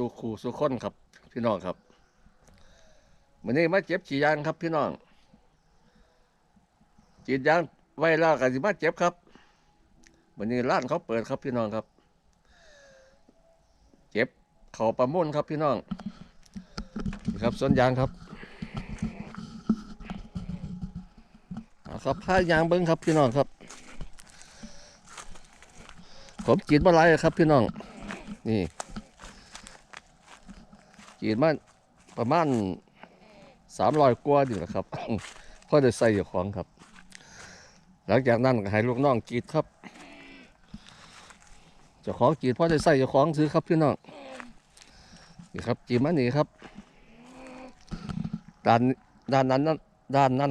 สู่ขู่สู่คนครับ พี่น้องครับวันนี้มาเจ็บฉีดยางครับ พี่น้องฉีดยางไว้แล้วกันสิมาเจ็บครับวันนี้ร้านเขาเปิดครับพี่น้องครับ เจ็บเขาประมุ่นครับพี่น้องครับสวนยางครับเอาครับผ้ายางเบิ้งครับพี่น้องครับ ผมกินมาหลายครับพี่น้อง นี่ กินมาประมาณสามร้อยกว่าอยู่นะครับพ่อได้ใส่อยู่ของครับ หลังจากนั้นก็ให้ลูกน้องกีดครับจ้าของกีดพ่อได้ใส่อยู่ของซื้อครับพี่น้องนี่ครับจีดมานี่ครับด้านด้านนั้นด้านนั้น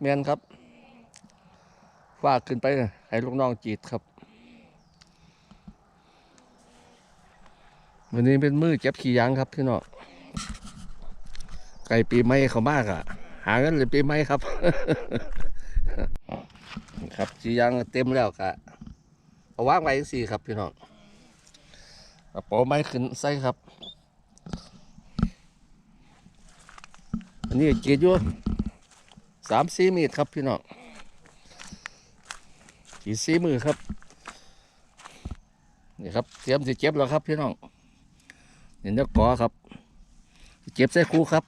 แมนครับฟากขึ้นไปให้ลูกน้องกีดครับวันนี้เป็นมือเจ็บขี้ยางครับพี่น้อง ไก่ปีใหม่เขามากอะหาเงินเลยปีใหม่ครับ ครับขี้ยางเต็มแล้วกะเอาว่างไว้สี่ครับพี่น้องเอาโปะไม้ขึ้นใส่ครับ อันนี้กรีดอยู่สามสี่มีดครับพี่น้องกรีดสี่มือครับนี่ครับเตรียมสิเจ็บแล้วครับพี่น้องเห็นเจ้ากอครับ เจ็บใส่คูครับ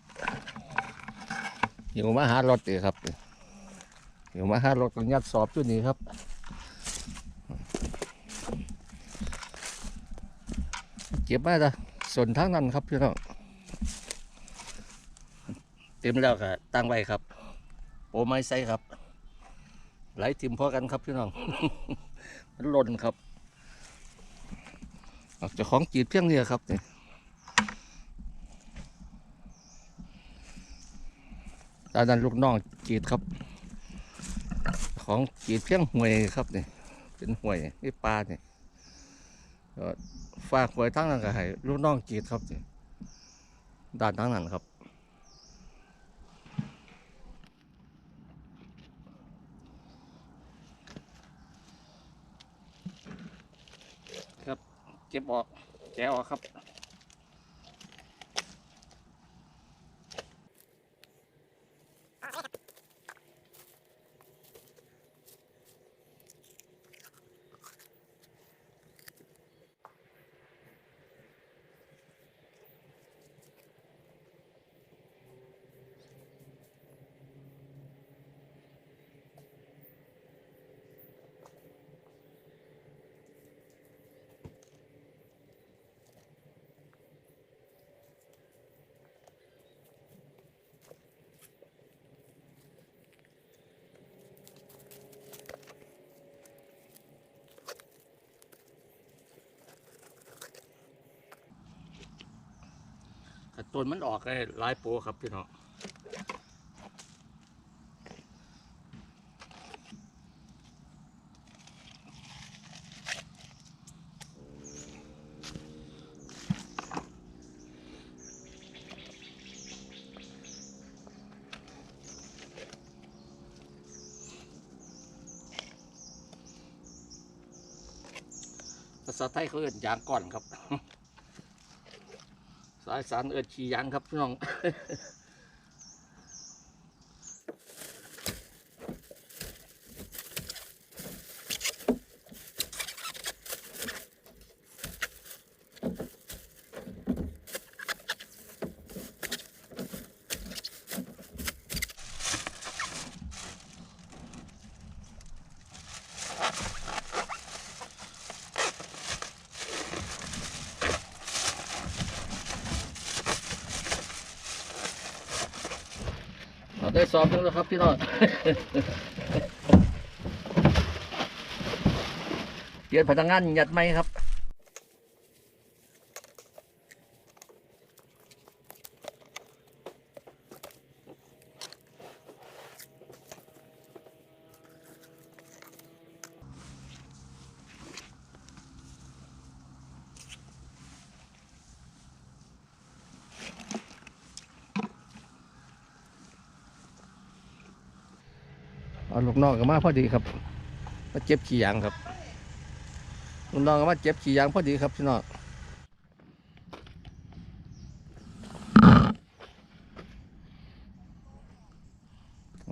อยู่มาหารถเลยครับอยู่มาหารถก็ยัดสอบจุดนี้ครับเจ็บมากจ้ะส่วนทางนั้นครับพี่น้องเต็มแล้วก็ตั้งไว้ครับโปไม้ใส่ครับไหลทิมพอกันครับพี่น้อง มันหล่นครับออกจากของจีดเพียงเนี่ยครับนี่ ตอนนั้นลูกน้องกรีดครับ ของกรีดเพียงห่วยครับนี่เป็นห่วยนี่ปลาเนี่ยฝากห่วยทั้งนั้นก็ให้ลูกน้องกรีดครับนี่ด้านทั้งนั้นครับครับเก็บออกแกะออกครับ ถ้าต้นมันออกได้หลายโปรครับพี่น้องภาษาไทยเขาเอิ้นยางก่อนครับ สายสารเอิดขี่ยางครับพี่น้อง ได้สอบแล้วครับพี่น้องเปลี่ยนพนักงานหยัดไหมครับ เอาลูกน้องกันมาพอดีครับมาเจ็บขี่ยางครับลูกน้องกันมาเจ็บขี่ยางพอดีครับพี่น้อง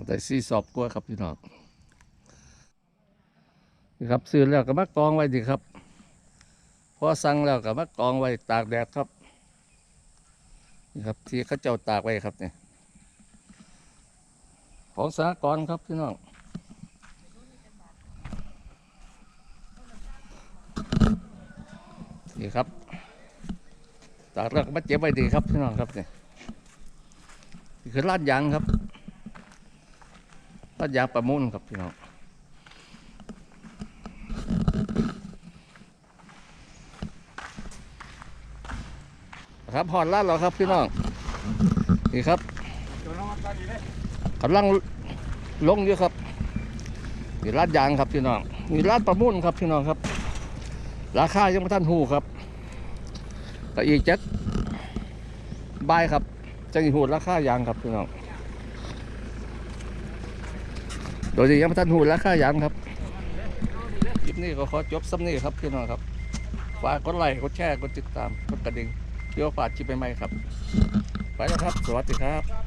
แต่ซีสอบกลัวครับพี่น้องนี่ครับซื้อแล้วก็มากองไว้ดีครับพอสั่งแล้วก็มากองไว้ตากแดดครับนี่ครับที่เขาเจ้าตากไว้ครับเนี่ยของสากรครับพี่น้อง นี่ครับตากแล้วก็มาเจ็บไว้ดีครับพี่น้องครับเนี่ยนี่คือลาดยางครับลาดยางประมุ่นครับพี่น้องครับหอดลาดแล้วครับพี่น้องนี่ครับกำลังลงอยู่ครับนี่ลาดยางครับพี่น้องนี่ลาดประมุ่นครับพี่น้องครับ ราคายังไม่ทันหูครับก็อีกจักบายครับจะอีหูราคายางครับพี่น้องโดยที่ยังไม่ทันหูราคายางครับคลิปนี้ก็ขอจบซ้ำนี้ครับพี่น้องครับฝากกดไลค์กดแชร์กดติดตามกดกระดิ่งเพื่อฝากคลิปใหม่ๆครับ ไปแล้วครับ สวัสดีครับ